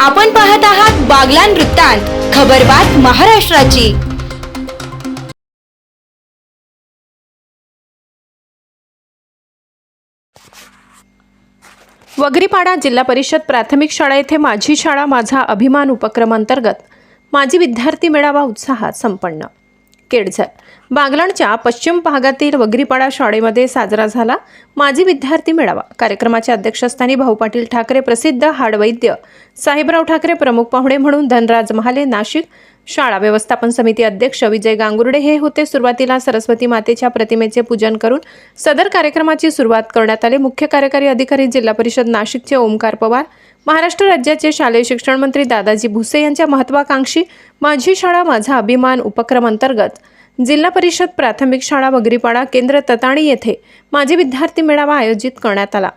आपण पाहत आहात बागलान वृत्तांत खबरबात महाराष्ट्राची. वगरीपाडा जिल्हा परिषद प्राथमिक शाळा येथे माझी शाळा माझा अभिमान उपक्रम अंतर्गत माजी विद्यार्थी मेळावा उत्साहात संपन्न. केडझर. बागलाणच्या पश्चिम भागातील वगरीपाडा शाळेमध्ये साजरा झाला. माजी विद्यार्थी मेळावा. कार्यक्रमाच्या अध्यक्षस्थानी भाऊ पाटील ठाकरे प्रसिद्ध हाडवैद्य साहेबराव ठाकरे प्रमुख पाहुणे म्हणून धनराज महाले नाशिक शाळा व्यवस्थापन समिती अध्यक्ष विजय गांगुर्डे हे होते. सुरुवातीला सरस्वती मातेच्या प्रतिमेचे पूजन करून सदर कार्यक्रमाची सुरुवात करण्यात आली. मुख्य कार्यकारी अधिकारी जिल्हा परिषद नाशिकचे ओमकार पवार महाराष्ट्र राज्याचे शालेय शिक्षण मंत्री दादाजी भुसे यांच्या महत्वाकांक्षी माझी शाळा माझा अभिमान उपक्रम अंतर्गत जिल्हा परिषद प्राथमिक शाळा बगरीपाडा केंद्र तताणी येथे माजी विद्यार्थी मेळावा आयोजित करण्यात आला.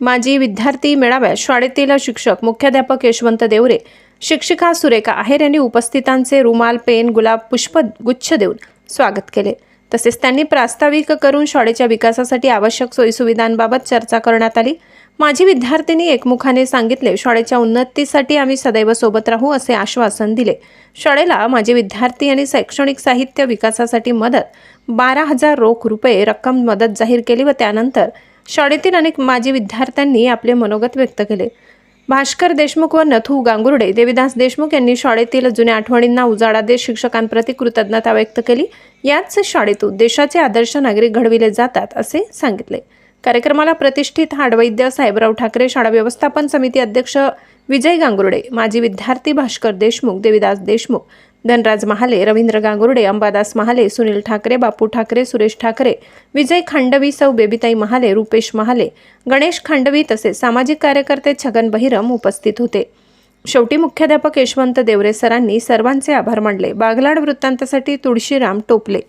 माजी विद्यार्थी मेळाव्यात शाळेतील शिक्षक मुख्याध्यापक यशवंत देवरे शिक्षिका सुरेखा आहेर यांनी उपस्थितांचे रुमाल पेन गुलाब पुष्प गुच्छ देऊन स्वागत केले. तसेच त्यांनी प्रास्ताविक करून शाळेच्या विकासासाठी आवश्यक सोयीसुविधांबाबत चर्चा करण्यात आली. माजी विद्यार्थिनी एकमुखाने सांगितले शाळेच्या उन्नतीसाठी आम्ही सदैव सोबत राहू असे आश्वासन दिले. शाळेला माजी विद्यार्थी आणि शैक्षणिक साहित्य विकासासाठी मदत बारा हजार रोख रुपये रक्कम मदत जाहीर केली व त्यानंतर शाळेतील अनेक माजी विद्यार्थ्यांनी आपले मनोगत व्यक्त केले. भास्कर देशमुख व नथू गांगुर्डे देविदास देशमुख यांनी शाळेतील जुन्या आठवणींना उजाळा देत शिक्षकांप्रती कृतज्ञता व्यक्त केली. याच शाळेतून देशाचे आदर्श नागरिक घडविले जातात असे सांगितले. कार्यक्रमाला प्रतिष्ठित हाडवैद्य साहेबराव ठाकरे शाळा व्यवस्थापन समिती अध्यक्ष विजय गांगुर्डे माजी विद्यार्थी भास्कर देशमुख देविदास देशमुख धनराज महाले रवींद्र गांगुर्डे अंबादास महाले सुनील ठाकरे बापू ठाकरे सुरेश ठाकरे विजय खांडवी सौ बेबीताई महाले रुपेश महाले गणेश खांडवी तसेच सामाजिक कार्यकर्ते छगन बहिरम उपस्थित होते. शेवटी मुख्याध्यापक यशवंत देवरे सरांनी सर्वांचे आभार मानले. बागलाड वृत्तांतासाठी तुळशीराम टोपले.